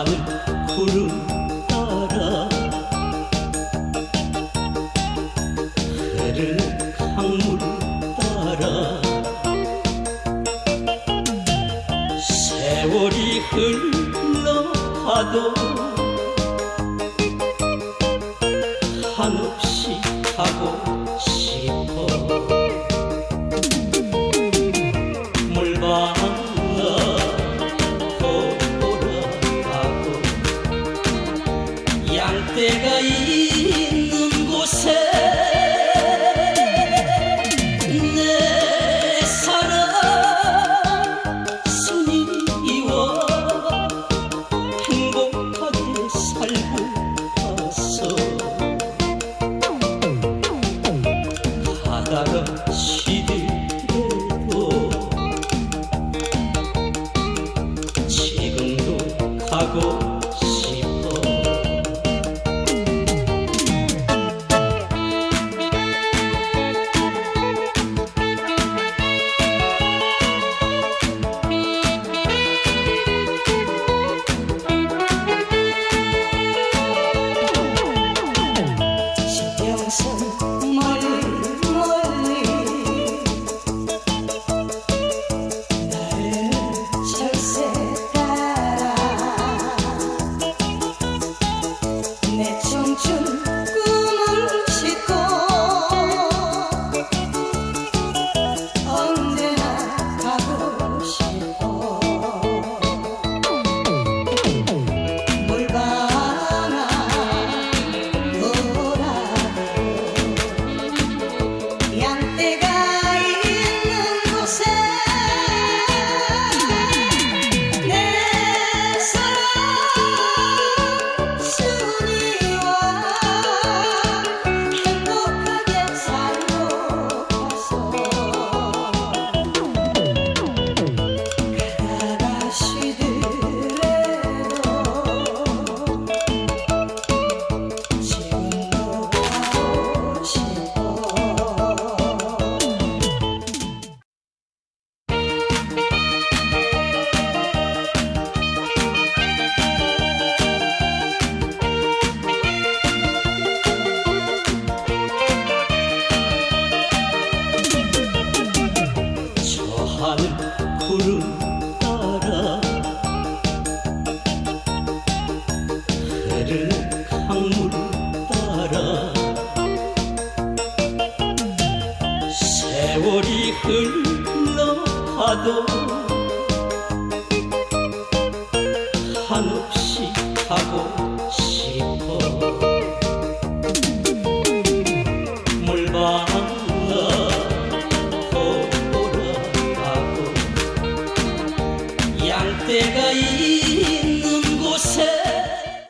하늘 구름 따라 흐르는 강물 따라 세월이 흘러가도 한없이 가고 양떼가 있는 곳에 내 사랑 순이와 행복하게 살고 왔어 바다가 시들해도 지금도 가고 세월이 흘러가도 한없이 가고 싶어. 물 만나 돌아가고 양떼가 이